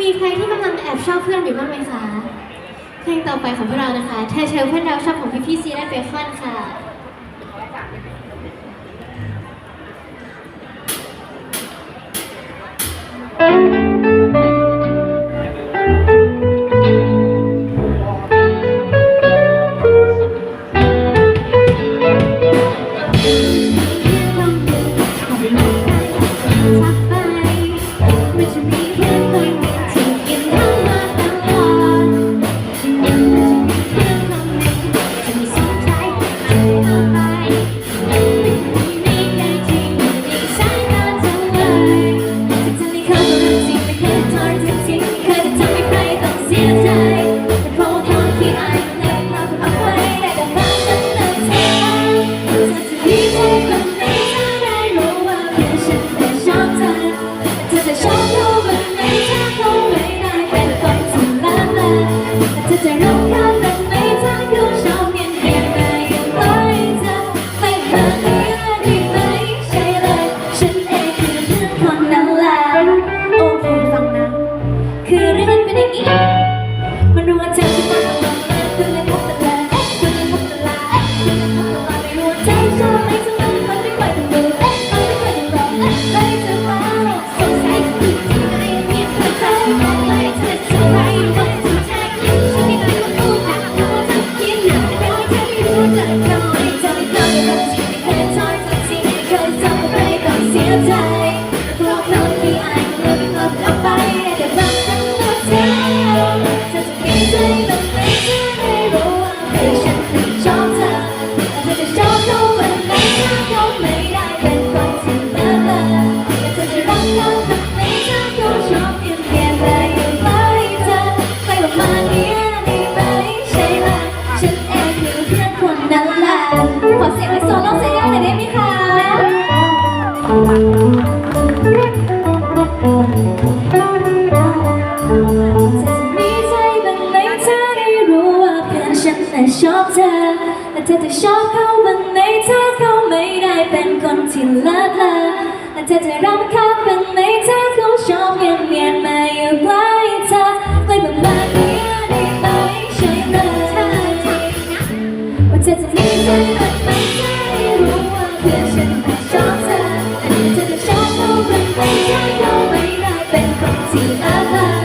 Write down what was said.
มีใครที่กำลังแอบชอบเพื่อนอยู่บ้างไหมคะ เพลงต่อไปของพวกเรานะคะเธอเชลเพื่อนเราชอบของพี่พี่ซีและเบคอนค่ะ lại ชอบเธอแต่เธอจะชอบเขาบ้างไหมถ้าเขาไม่ได้เป็นคนที่ละเลอแต่เธอจะรำคาญบ้างไหมถ้าเขาชอบเงียบเงียบมาอยู่ใกล้เธอใกล้ปรมาณนี้ได้ไหมใช่ไหมว่าเธอจะมีใจบ้างไหมถ้ารู้ว่าเพื่อฉันชอบเธอ you ever